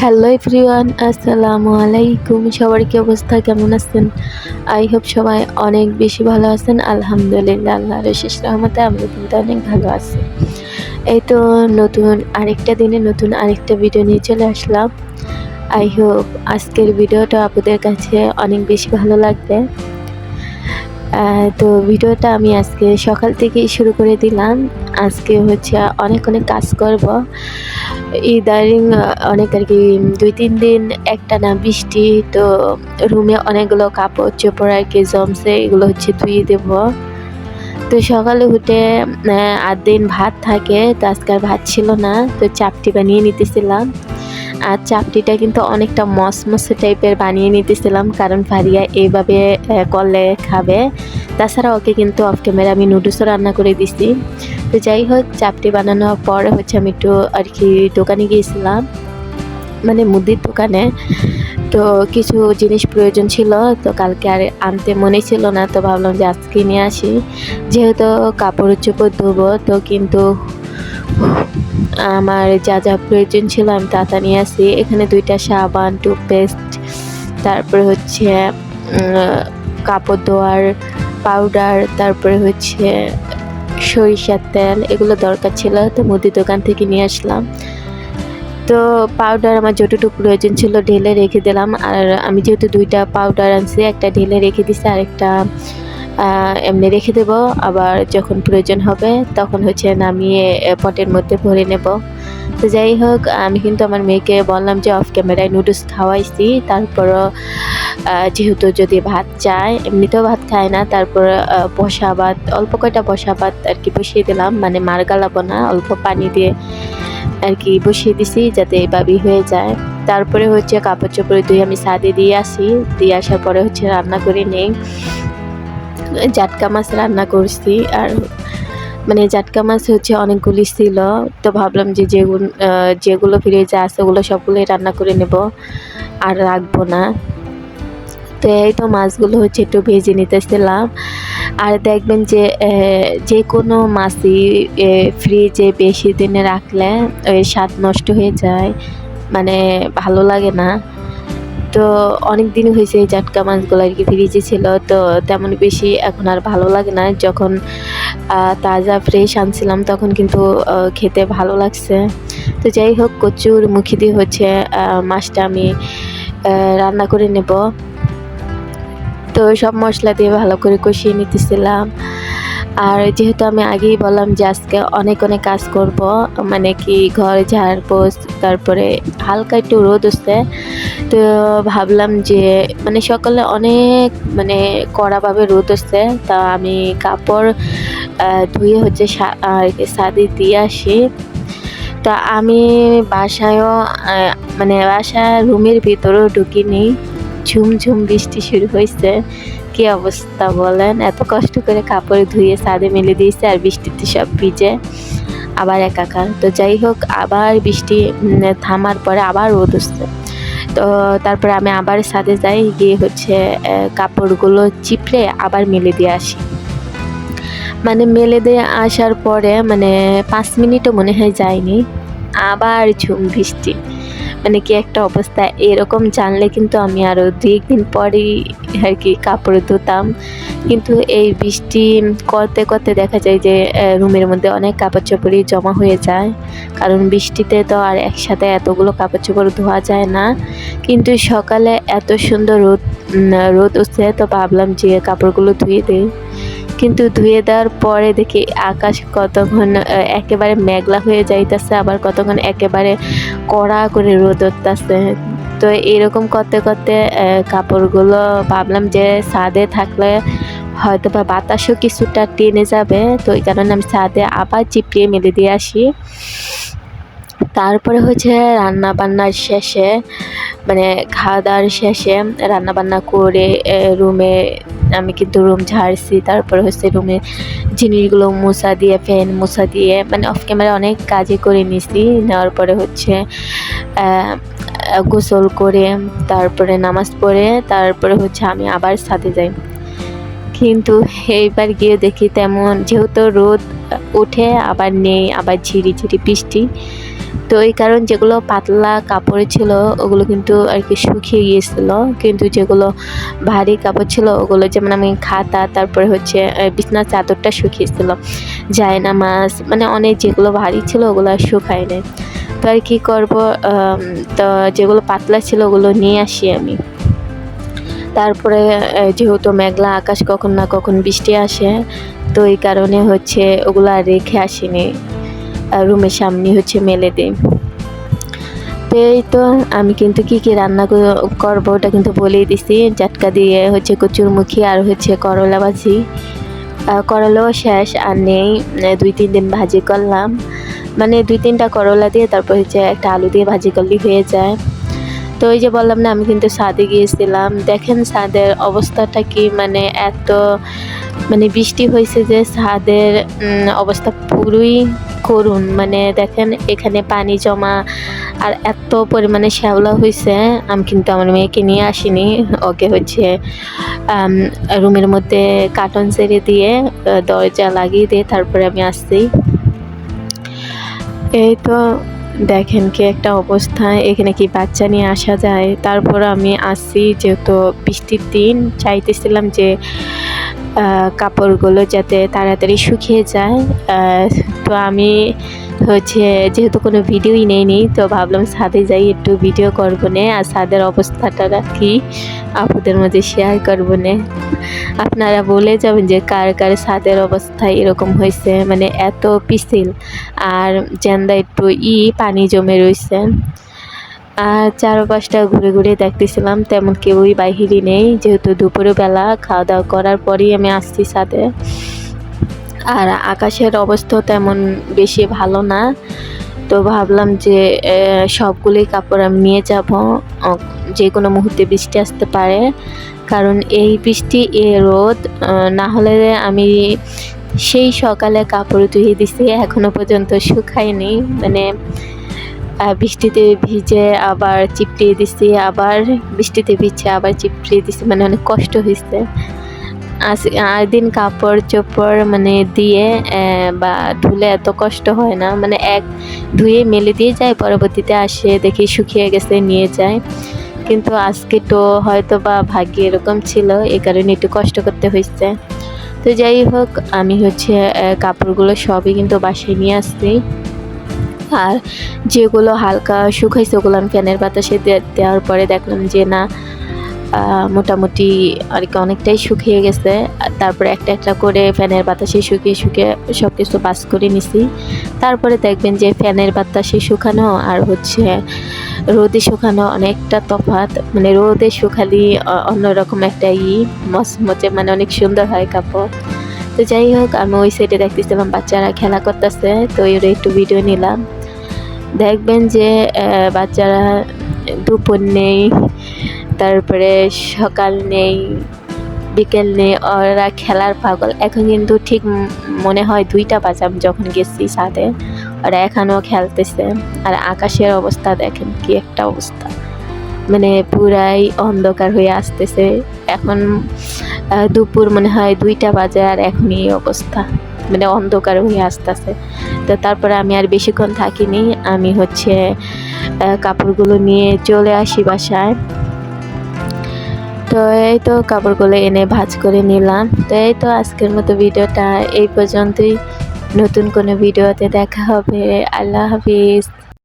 Hello everyone আসসালামু আলাইকুম। সবার কি অবস্থা? কেমন আছেন? আই হোপ সবাই অনেক বেশি ভালো আছেন। আলহামদুলিল্লাহ আল্লাহ শেষ রহমতে আমরা কিন্তু অনেক ভালো আছি। এই তো নতুন আরেকটা দিনে নতুন আরেকটা ভিডিও নিয়ে চলে আসলাম। আই হোপ আজকের ভিডিওটা আপনাদের কাছে অনেক বেশি ভালো লাগবে। তো ভিডিওটা আমি আজকে সকাল থেকেই শুরু করে দিলাম। আজকে হচ্ছে অনেক অনেক কাজ করব। ইদারিং অনেক আর কি দুই, তিন দিন একটা না বৃষ্টি, তো রুমে অনেকগুলো কাপড় চোপড় আর কি জমছে, এগুলো হচ্ছে ধুয়ে দেব। তো সকালে উঠে আট দিন ভাত থাকে, তো আজকে আর ভাত ছিল না, তো চাপটি বানিয়ে নিতেছিলাম। আর চাপটিটা কিন্তু অনেকটা মসমসে টাইপের বানিয়ে নিতেছিলাম, কারণ ফারিয়া এইভাবে করলে খাবে। তাছাড়া ওকে কিন্তু অফ ক্যামেরা আমি নুডলসও রান্না করে দিছি। তো যাই হোক, চাপটি বানানোর পরে হচ্ছে আমি একটু আর কি দোকানে গিয়েছিলাম। মানে মুদির দোকানে। তো কিছু জিনিস প্রয়োজন ছিল, তো কালকে আর আনতে মনে ছিল না, তো ভাবলাম যে আজকে নিয়ে আসি। যেহেতু কাপড় চোপড় ধোবো, তো কিন্তু আমার যা যা প্রয়োজন ছিল আমি তা তা নিয়ে আসি। এখানে দুইটা সাবান, টুথপেস্ট, তারপরে হচ্ছে কাপড় ধোয়ার পাউডার, তারপরে হচ্ছে সরিষার তেল, এগুলো দরকার ছিল, তো মুদি দোকান থেকে নিয়ে আসলাম। তো পাউডার আমার যতটুকু প্রয়োজন ছিল ঢেলে রেখে দিলাম। আর আমি যেহেতু দুইটা পাউডার আনছি, একটা ঢেলে রেখে দিছি আর একটা এমনি রেখে দেব। আবার যখন প্রয়োজন হবে তখন হচ্ছে নামিয়ে পটের মধ্যে ভরে নেব। তো যাই হোক, আমি কিন্তু আমার মেয়েকে বললাম যে অফ ক্যামেরায় নুডলস খাওয়াইছি। তারপরও যেহেতু যদি ভাত চায়, এমনিতেও ভাত খায় না। তারপর বসা ভাত, অল্প কয়টা বসা ভাত আর কি বসিয়ে দিলাম। মানে মার গালাবো না অল্প পানি দিয়ে আর কি, বসিয়ে দিছি যাতে এভাবেই হয়ে যায়। তারপরে হচ্ছে কাপড় চোপড় ধুয়ে আমি সাদে দিয়ে আসি। দিয়ে আসার পরে হচ্ছে রান্না করে নেই। জাটকা মাছ রান্না করছি আর মানে জাটকা মাছ হচ্ছে অনেকগুলি ছিল। তো ভাবলাম যে যেগুলো যেগুলো ফ্রিজে আছে ওগুলো সবগুলোই রান্না করে নেব। আর রাখব না। তো এই তো মাছগুলো হচ্ছে একটু ভেজে নিতেছিলাম। আর দেখবেন যে যে কোনো মাছই ফ্রিজে বেশি দিনে রাখলে ওই স্বাদ নষ্ট হয়ে যায়। মানে ভালো লাগে না। তো অনেক দিন হয়েছে এই জাটকা মাছগুলো আর কি ফ্রিজে ছিল। তো তেমন বেশি এখন আর ভালো লাগে না। যখন তাজা ফ্রেশ আনছিলাম তখন কিন্তু খেতে ভালো লাগছে। তো যাই হোক, কচুর মুখি দিয়ে হচ্ছে মাছটা আমি রান্না করে নেব। তো সব মশলা দিয়ে ভালো করে কষিয়ে নিতেছিলাম। আর যেহেতু আমি আগেই বললাম যে আজকে অনেক অনেক কাজ করব মানে কি ঘর ঝাড়বো তারপরে হালকা একটু রোদ হচ্ছে, তো ভাবলাম যে মানে সকালে অনেক মানে কড়াভাবে রোদ হচ্ছে, তা আমি কাপড় ধুয়ে হচ্ছে সা- আর কি ছাদে দিয়ে আসি। তা আমি বাসায়ও মানে বাসা রুমের ভিতরেও ঢুকিনি। ঝুমঝুম বৃষ্টি শুরু হয়েছে। কি অবস্থা বলেন? এত কষ্ট করে কাপড় ধুয়ে সাদে মেলে দিয়েছে আর বৃষ্টিতে সব ভিজে আবার একাকার। তো যাই হোক, আবার বৃষ্টি থামার পরে আবার রোদ উঠছে। তো তারপরে আমি আবার সাদে যাই, গিয়ে হচ্ছে কাপড়গুলো চিপড়ে আবার মেলে দিয়ে আসি। মানে মেলে দিয়ে আসার পরে মানে পাঁচ মিনিটও মনে হয় যায়নি। আবার ঝুম বৃষ্টি। মানে কি একটা অবস্থা, এরকম জানলে কিন্তু আমি আরও দুই একদিন পরেই আর কি কাপড় ধুতাম। কিন্তু এই বৃষ্টি করতে করতে দেখা যায় যে রুমের মধ্যে অনেক কাপড় চোপড়ই জমা হয়ে যায়। কারণ বৃষ্টিতে তো আর একসাথে এতগুলো কাপড় চোপড় ধোয়া যায় না। কিন্তু সকালে এত সুন্দর রোদ রোদ উঠছে, তো ভাবলাম যে কাপড়গুলো ধুয়ে দিই। কিন্তু ধুয়ে দেওয়ার পরে দেখি আকাশ কতক্ষণ একেবারে মেঘলা হয়ে যাইতেছে, আবার কতক্ষণ একেবারে কড়া করে রোদ উঠতেছে। তো এরকম করতে করতে কাপড়গুলো ভাবলাম যে ছাদে থাকলে হয়তো বা বাতাসও কিছুটা টেনে যাবে, তো এই কারণে আমি ছাদে আবার চিপড়িয়ে মেলে দিয়ে আসি। তারপরে হচ্ছে রান্না বান্নার শেষে মানে খাওয়া দাওয়ার শেষে রান্না বান্না করে রুমে আমি কিন্তু রুম ঝাড়ছি। তারপরে হচ্ছে রুমে জিনিসগুলো মোছা দিয়ে, ফ্যান মোছা দিয়ে মানে অফ ক্যামেরা অনেক কাজই করে নিছি। নেওয়ার পরে হচ্ছে গোসল করে, তারপরে নামাজ পড়ে, তারপরে হচ্ছে আমি আবার সাথে যাই। কিন্তু এইবার গিয়ে দেখি তেমন যেহেতু রোদ উঠে আবার নেই, আবার ঝিরি ঝিরি বৃষ্টি। তো এই কারণ যেগুলো পাতলা কাপড় ছিল, ওগুলো কিন্তু আর কি শুকিয়ে গিয়েছিল। কিন্তু যেগুলো ভারী কাপড় ছিল, ওগুলো যেমন আমি খাতা, তারপরে হচ্ছে বিছনার চাদরটা শুকিয়েছিল। জায়না মাছ মানে অনেক যেগুলো ভারী ছিল, ওগুলো আর শুকায় নাই। তো আর কি করব তো যেগুলো পাতলা ছিল, ওগুলো নিয়ে আসি আমি। তারপরে যেহেতু মেঘলা আকাশ কখন না কখন বৃষ্টি আসে, তো এই কারণে হচ্ছে ওগুলো আর রেখে আসিনি। রুমের সামনে হচ্ছে মেলে দিই তো এই তো, আমি কিন্তু কি কি রান্না করব ওটা কিন্তু বলেই দিছি। জাটকা দিয়ে হচ্ছে কচুরমুখী আর হচ্ছে করলা ভাজি। করলাও শেষ, আর নেই দুই তিন দিন ভাজি করলাম। মানে দুই তিনটা করলা দিয়ে তারপর হচ্ছে একটা আলু দিয়ে ভাজি করলেই হয়ে যায়। তো ওই যে বললাম না, আমি কিন্তু ছাদে গিয়েছিলাম। দেখেন ছাদের অবস্থাটা কি মানে এত মানে বৃষ্টি হয়েছে যে ছাদের অবস্থা পুরোই করুন মানে দেখেন এখানে পানি জমা আর এত পরিমাণে শ্যাওলা হয়েছে, আমি কিন্তু আমার মেয়েকে নিয়ে আসিনি। ওকে হচ্ছে রুমের মধ্যে কার্টন ছেড়ে দিয়ে দরজা লাগিয়ে দিয়ে তারপরে আমি আসছি। এই তো দেখেন কি একটা অবস্থা, এখানে কি বাচ্চা নিয়ে আসা যায়। তারপর আমি আসছি যেহেতু বৃষ্টির দিন, চাইতেছিলাম যে কাপড়গুলো যাতে তাড়াতাড়ি শুকিয়ে যায়। তো আমি হচ্ছে, যেহেতু কোনো ভিডিওই নেইনি, তো ভাবলাম ছাদে যাই, একটু ভিডিও করব নে। আর ছাদের অবস্থাটা কি আপুদের মধ্যে শেয়ার করব নে। আপনারা বলে যাবেন যে, কার কার ছাদের অবস্থা এরকম হয়েছে মানে এত পিছিল। আর জেন্দা একটু ই পানি জমে রয়েছে আর চারপাশটা ঘুরে ঘুরে দেখতেছিলাম তেমন কেউই বাহিরে নেই। যেহেতু দুপুরে বেলা খাওয়া দাওয়া করার পরেই আমি আসছি সাথে আর আকাশের অবস্থা তেমন বেশি ভালো না। তো ভাবলাম যে আহ, সবগুলোই কাপড় আমি নিয়ে যাব। যে কোনো মুহূর্তে বৃষ্টি আসতে পারে। কারণ এই বৃষ্টি এ রোদ না হলে আমি সেই সকালে কাপড় ধুয়ে দিছি। এখনও পর্যন্ত শুকায়নি। মানে বৃষ্টিতে ভিজে আবার চিপড়িয়ে দিছি, আবার বৃষ্টিতে ভিজে আবার চিপড়িয়ে দিছি মানে অনেক কষ্ট হয়েছে। আজ- আর দিন কাপড় চোপড় মানে দিয়ে বা ধুলে এত কষ্ট হয় না মানে এক ধুয়ে মেলে দিয়ে যায়, পরবর্তীতে আসে, দেখি শুকিয়ে গেছে, নিয়ে যায়। কিন্তু আজকে তো হয়তো বা ভাগ্যে এরকম ছিল, এই কারণে একটু কষ্ট করতে হয়েছে। তো যাই হোক, আমি হচ্ছে কাপড়গুলো সবই কিন্তু বাসায় নিয়ে আসছি। আর যেগুলো হালকা শুকাইছে ওগুলো আমি ফ্যানের বাতাসে দেওয়ার পরে দেখলাম যে না মোটামুটি আর কি অনেকটাই শুকিয়ে গেছে। তারপরে একটা একটা করে ফ্যানের বাতাসে শুকিয়ে শুকিয়ে সব কিছু বাস করে নিছি। তারপরে দেখবেন যে ফ্যানের বাতাসে শুকানো আর হচ্ছে রোদে শুকানো অনেকটা তফাৎ। মানে রোদে শুকালি অন্যরকম একটা ই, মচমচে মানে অনেক সুন্দর হয় কাপড়। তো যাই হোক, আমি ওই সাইডে দেখতেছিলাম, বাচ্চারা খেলা করতেছে, তো এর একটু ভিডিও নিলাম। দেখবেন যে বাচ্চারা দুপুর নেই, তারপরে সকাল নেই, বিকেল নেই, ওরা খেলার পাগল। এখন কিন্তু ঠিক মনে হয় দুইটা বাজে আমি যখন গেছি ছাদে, ওরা এখনও খেলতেছে। আর আকাশের অবস্থা দেখেন কি একটা অবস্থা। মানে পুরাই অন্ধকার হয়ে আসতেছে। এখন দুপুর মনে হয় দুইটা বাজে আর অবস্থা। মানে অন্ধকার হয়ে আসতেছে। তো তারপরে আমি আর বেশিক্ষণ থাকিনি। আমি হচ্ছে কাপড়গুলো নিয়ে চলে আসি বাসায়। তো এই তো কাপড়গুলো এনে ভাজ করে নিলাম। তো এই তো আজকের মতো ভিডিওটা এই পর্যন্তই। নতুন কোনো ভিডিওতে দেখা হবে। আল্লাহ হাফিজ।